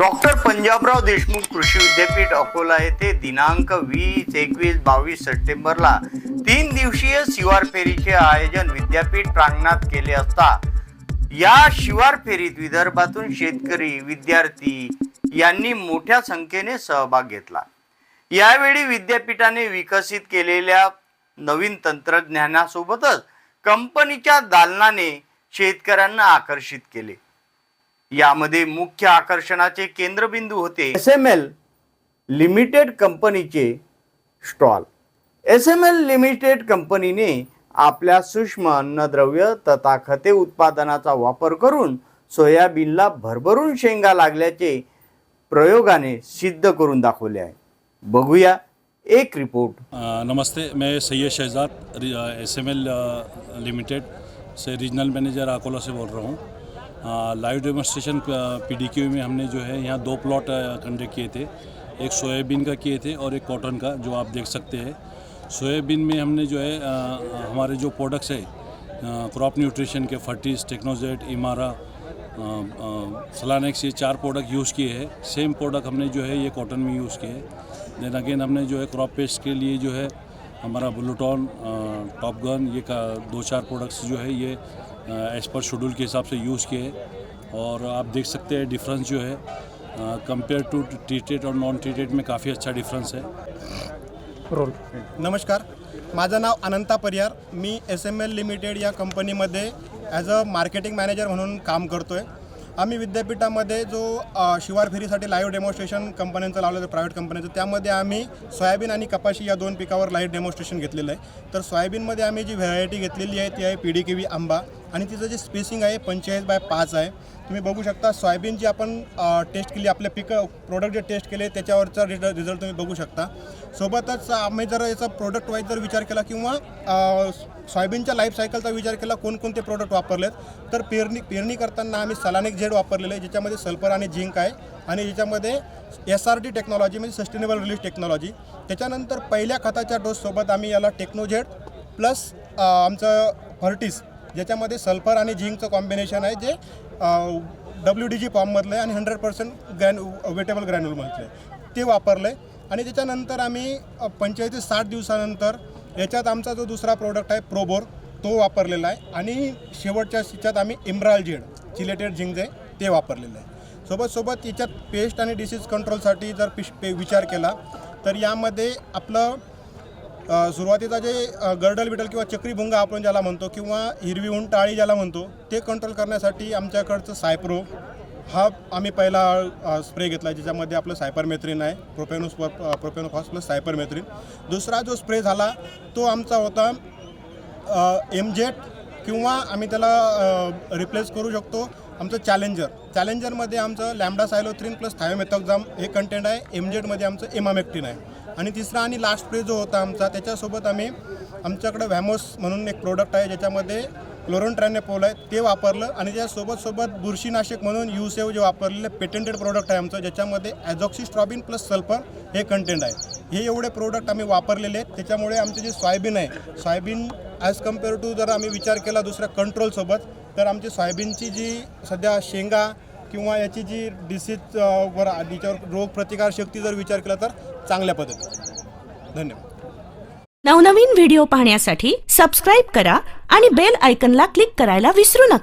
Doctor Panjabrao Deshmukh कृषी विद्यापीठ अकोला येथे दिनांक वीस एकवीस बावीस सप्टेंबरला तीन दिवसीय शिवार फेरीचे आयोजन विद्यापीठ प्रांगणात केले असता. या शिवार फेरीत विदर्भातून शेतकरी विद्यार्थी यांनी मोठ्या संख्येने सहभाग घेतला. यावेळी विद्यापीठाने विकसित केलेल्या नवीन तंत्रज्ञानासोबतच कंपनीच्या दालनाने शेतकऱ्यांना आकर्षित केले. यामध्ये मुख्य आकर्षणाचे केंद्रबिंदू होते. एस एम एल लिमिटेड कंपनीचे stall S M L limited कंपनीने आपल्या सूक्ष्म अन्नद्रव्य तथा खते उत्पादनाचा वापर करून सोयाबीनला भरभरून शेंगा लागल्याचे प्रयोगाने सिद्ध करून दाखवले आहे. बघूया एक रिपोर्ट नमस्ते मैं Syed Shahzad S M L limited से रीजनल मैनेजर अकोला से बोल रहा हूँ. Live demonstration P D Q में हमने जो है यहाँ दो प्लॉट कंडक्ट किए थे। एक सोयाबीन का किए थे और एक कॉटन का जो आप देख सकते हैं। सोयाबीन में हमने जो है अ, हमारे जो प्रोडक्ट्स है क्रॉप न्यूट्रिशन के फर्टिस टेक्नोजेट इमारा सलानेक्स ये चार प्रोडक्ट यूज़ किए हैं। सेम प्रोडक्ट हमने जो है ये कॉटन में यूज़ किए हैं। देन अगेन हमने जो है क्रॉप पेस्ट के लिए जो है हमारा ब्लूटॉन टॉप गन ये का दो चार प्रोडक्ट्स जो है ये एज पर शेड्यूल के हिसाब से यूज़ किए हैं। और आप देख सकते हैं डिफरेंस जो है कंपेयर टू ट्रीटेड और नॉन ट्रीटेड में काफ़ी अच्छा डिफरेंस है। रोल। नमस्कार माझं नाव अनंता परियार. मी एस एम एल लिमिटेड या कंपनीमध्ये ॲज अ मार्केटिंग मॅनेजर म्हणून काम करतो आहे आम्ही विद्यापीठामध्ये जो शिवार फेरीसाठी लाईव्ह डेमॉन्स्ट्रेशन कंपन्यांचं लावलं होतं प्रायव्हेट कंपन्यांचं त्यामध्ये आम्ही सोयाबीन आणि कपाशी या दोन पिकावर लाईव्ह डेमॉन्स्ट्रेशन घेतलेलं आहे. तर सोयाबीनमध्ये आम्ही जी व्हरायटी घेतलेली आहे ती आहे पी डी केवी आंबा. आणि तिचं जे स्पेसिंग आहे पंचेचाळीस बाय पाच आहे. तुम्ही बघू शकता सोयाबीन जी आपण टेस्ट केली आपल्या पिकं प्रोडक्ट जे टेस्ट केले त्याच्यावरचा रिज रिझल्ट तुम्ही बघू शकता. सोबतच आम्ही जर याचा प्रोडक्ट वाईज जर विचार केला किंवा सोयाबीनच्या लाईफ सायकलचा विचार केला कोणकोणते प्रोडक्ट वापरलेत तर पेरणी पेरणी करताना आम्ही सलानिक झेड वापरलेलं आहे ज्याच्यामध्ये सल्फर आणि झिंक आहे. आणि ज्याच्यामध्ये एस आर टी टेक्नॉलॉजी म्हणजे सस्टेनेबल रिलीज टेक्नॉलॉजी त्याच्यानंतर पहिल्या खताच्या डोससोबत आम्ही याला टेक्नोझेड प्लस आमचं फर्टिस ज्याच्यामध्ये सल्फर आणि झिंकचं कॉम्बिनेशन आहे जे डब्ल्यू डी जी फॉर्ममधलं आहे आणि हंड्रेड पर्सेंट ग्रॅन वेटेबल ग्रॅन्युलमधलं आहे. ते वापरलं आहे आणि त्याच्यानंतर आम्ही पंचेचाळीस ते साठ दिवसानंतर याच्यात आमचा जो दुसरा प्रोडक्ट आहे प्रोबोर तो वापरलेला आहे. आणि शेवटच्या याच्यात आम्ही इम्राल जेड चिलेटेड झिंक जे ते वापरलेलं आहे. सोबत सोबत याच्यात पेस्ट आणि डिसीज कंट्रोलसाठी जर पिश पे विचार केला तर यामध्ये आपलं सुरुवातीचा जे गर्डल बिटल किंवा चक्रीभुंगा आपण ज्याला म्हणतो किंवा हिरवी उंट टाळी ज्याला म्हणतो ते कंट्रोल करण्यासाठी आमच्याकडचं सायप्रो हा आम्ही पहिला स्प्रे घेतला ज्याच्यामध्ये आपलं सायपरमेथ्रिन आहे प्रोपेनोस प्रोपेनोफॉस प्लस सायपरमेथ्रिन. दुसरा जो स्प्रे झाला तो आमचा होता एमजेट किंवा आम्ही त्याला रिप्लेस करू शकतो आमचं चॅलेंजर चॅलेंजरमध्ये आमचं लॅमडा सायलोथ्रीन प्लस थायोमेथॉक्झाम हे कंटेंट आहे. एमजेटमध्ये आमचं एमामेक्टिन आहे. आणि तिसरा आणि लास्ट स्प्रे जो होता आमचा त्याच्यासोबत आम्ही आमच्याकडं व्हॅमोस म्हणून एक प्रोडक्ट आहे ज्याच्यामध्ये क्लोरोन ट्रॅनेपोल आहे ते वापरलं. आणि त्यासोबत सोबत बुरशीनाशक म्हणून युसेव जे वापरलेलं पेटंटेड प्रोडक्ट आहे आमचं ज्याच्यामध्ये ॲझॉक्सिस्ट्रॉबिन प्लस सल्फर हे कंटेंट आहे. हे एवढे प्रोडक्ट आम्ही वापरलेले आहेत. त्याच्यामुळे आमचे जे सोयाबीन आहे सोयाबीन ॲज कंपेअर टू जर आम्ही विचार केला दुसऱ्या कंट्रोलसोबत तर आमची सोयाबीनची जी सध्या शेंगा किंवा याची जी डिसीज वर याच्यावर रोग प्रतिकार शक्ती जर विचार केला तर चांगल्या पद्धतीने. धन्यवाद. नवनवीन व्हिडिओ पाहण्यासाठी सबस्क्राईब करा आणि बेल आयकनला क्लिक करायला विसरू नका.